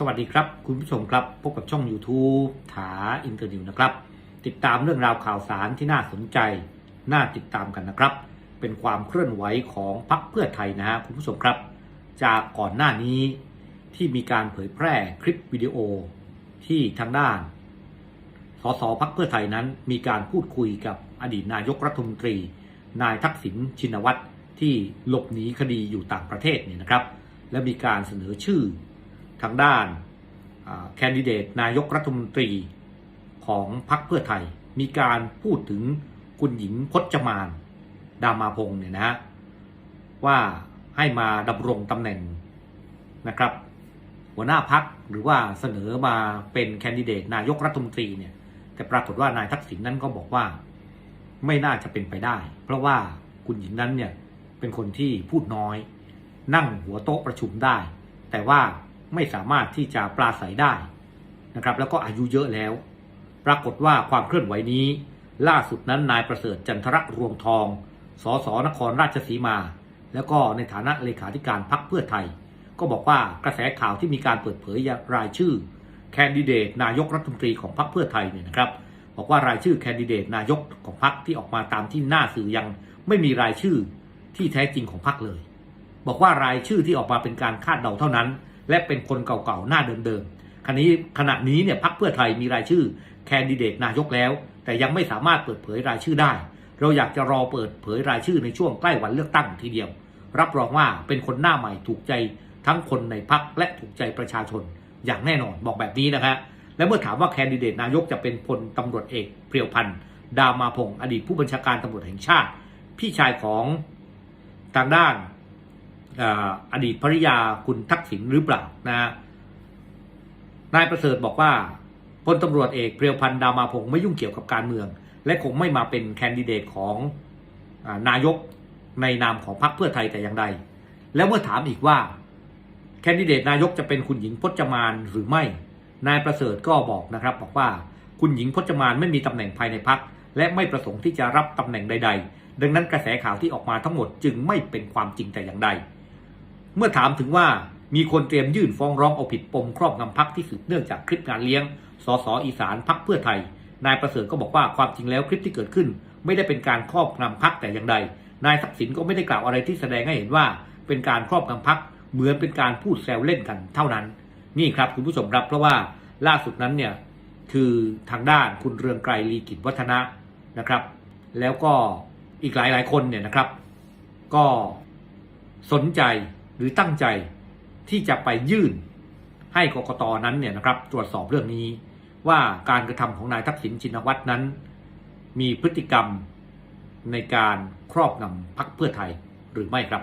สวัสดีครับ คุณผู้ชมครับ พบกับช่อง YouTube ถาอินเตอร์นิวนะครับ ติดตามเรื่องราวข่าวสารที่น่าสนใจ น่าติดตามกันนะครับ เป็นความเคลื่อนไหวของพรรคเพื่อไทยนะฮะคุณผู้ชมครับ จากก่อนหน้านี้ที่มีการเผยแพร่คลิปวิดีโอที่ทางด้านสสพักเพื่อไทยนั้นมีการพูดคุยกับอดีตนายกรัฐมนตรี นายทักษิณชินวัตรที่หลบหนีคดีอยู่ต่างประเทศเนี่ยนะครับ และมีการเสนอชื่อ ทางด้านแคนดิเดตนายกรัฐมนตรีของพรรคเพื่อไทย มีการพูดถึงคุณหญิงพจมาน ดามาพงศ์เนี่ยนะฮะว่าให้มาดำรงตำแหน่งนะครับ หัวหน้าพักหรือว่าเสนอมาเป็นแคนดิเดตนายกรัฐมนตรีเนี่ยแต่ปรากฏว่านายทักษิณนั้นก็บอกว่าไม่น่าจะเป็นไปได้ เพราะว่าคุณหญิงนั้นเนี่ยเป็นคนที่พูดน้อย นั่งหัวโต๊ะประชุมได้ แต่ว่า ไม่สามารถที่จะปราศัยได้นะครับแล้วก็อายุเยอะแล้ว ปรากฏว่าความเคลื่อนไหวนี้ ล่าสุดนั้นนายประเสริฐจันทรรวงทอง สสนครราชสีมา แล้วก็ในฐานะเลขาธิการพรรคเพื่อไทย ก็บอกว่ากระแสข่าวที่มีการเปิดเผยรายชื่อ แคนดิเดตนายกรัฐมนตรีของพรรคเพื่อไทยเนี่ยนะครับบอกว่ารายชื่อแคนดิเดตนายกของพรรคที่ออกมาตามที่หน้าสื่อยังไม่มีรายชื่อที่แท้จริงของพรรคเลย บอกว่ารายชื่อที่ออกมาเป็นการคาดเดาเท่านั้น และเป็นคนเก่าๆ หน้าเดิมๆขณะนี้ขณะนี้เนี่ยพรรคเพื่อไทยมีรายชื่อ แคนดิเดตนายกแล้ว แต่ยังไม่สามารถเปิดเผยรายชื่อได้ เราอยากจะรอเปิดเผยรายชื่อในช่วงใกล้วันเลือกตั้งทีเดียว รับรองว่าเป็นคนหน้าใหม่ถูกใจทั้งคนในพรรคและถูกใจประชาชน อย่างแน่นอนบอกแบบนี้นะฮะและเมื่อถามว่าแคนดิเดตนายกจะเป็นพลตำรวจเอกเปรียวพันธ์ดามาพงศ์อดีตผู้บัญชาการตำรวจแห่งชาติ พี่ชายของทางด้าน อดีตภริยาคุณทักษิณหรือเปล่านะนายประเสริฐบอกว่าพลตำรวจเอกเปรียวพันธ์ดามาพงศ์ไม่ยุ่งเกี่ยวกับการเมือง และคงไม่มาเป็นแคนดิเดตของนายกในนามของพรรคเพื่อไทยแต่อย่างใด แล้วเมื่อถามอีกว่า แคนดิเดตนายกจะเป็นคุณหญิงพจมานหรือไม่ นายประเสริฐก็บอกนะครับ บอกว่าคุณหญิงพจมานไม่มีตำแหน่งภายในพรรคและไม่ประสงค์ที่จะรับตำแหน่งใด ๆ ดังนั้นกระแสข่าวที่ออกมาทั้งหมดจึงไม่เป็นความจริงแต่อย่างใด เมื่อถามถึงว่ามีคนเตรียมยื่นฟ้องร้องเอาผิดปมครอบงำพักที่สืบเนื่องจากคลิปงานเลี้ยง สสอีสานพักเพื่อไทย นายประเสริฐก็บอกว่าความจริงแล้วคลิปที่เกิดขึ้น ไม่ได้เป็นการครอบงำพักแต่อย่างใด นายทักษิณก็ไม่ได้กล่าวอะไรที่แสดงให้เห็นว่า เป็นการครอบงำพักเหมือนเป็นการพูดแซวเล่นกันเท่านั้น นี่ครับคุณผู้ชมครับเพราะว่าล่าสุดนั้นเนี่ยคือทางด้านคุณเรืองไกรลีกิจวัฒนะนะครับ แล้วก็อีกหลายหลายคนเนี่ยนะครับ ก็สนใจ หรือตั้งใจที่จะไปยื่นให้กกตนั้นเนี่ยนะครับตรวจสอบเรื่องนี้ว่าการกระทำของนายทักษิณชินวัตรนั้น มีพฤติกรรมในการครอบงำพรรคเพื่อไทยหรือไม่ครับ